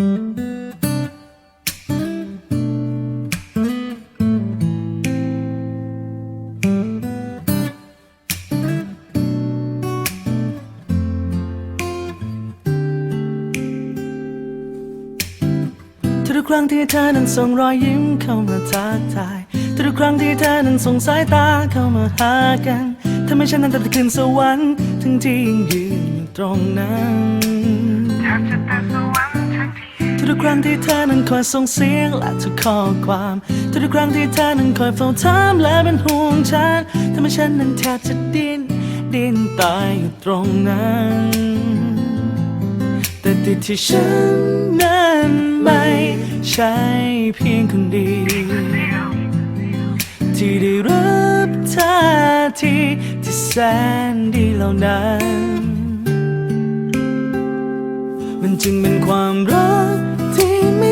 ทุกครั้งที่เธอนั้นส่งรอยยิ้มเข้ามาทักทาย ทุกครั้งที่เธอนั้นส่งสายตาเข้ามาหากันทำให้ฉันนั้นตัดขึ้นสวรรค์ทั้งที่ยังยืนอยู่ตรงนั้น ครั้งที่เธอนั้นคอยส่งเสียงและทุกข้อความ ทุกครั้งที่เธอนั้นคอยเฝ้าถามและเป็นห่วงฉันทำให้ฉันนั้นแทบจะดิ้นดิ้นตายอยู่ตรงนั้น แต่ติดที่ฉันนั้นไม่ใช่เพียงคนเดียวที่ได้รับท่าทีที่แสนดีเหล่านั้น มันจึงเป็นความรัก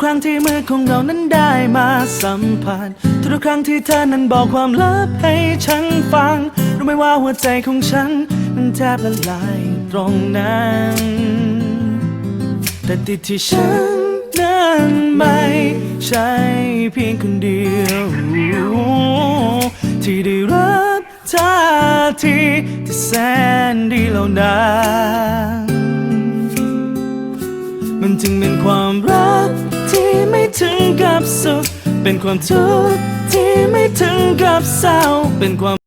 กครั้งที่มือของเรานั้นได้มาสัมผัสทุกครั้งที่เธอนั้นบอกความลับให้ฉันฟังรู้ไหมว่าหัวใจของฉันมันแทบละลายตรงนั้นแต่ติดที่ฉันนั้นไม่ใช่เพียงคนเดียว ที่ได้รับท่าทีที่แสนดีเหล่านั้นมันจึงเป็นความรัก ที่ไม่ถึงกับสุข เป็นความทุกข์ที่ไม่ถึงกับเศร้า เป็นความ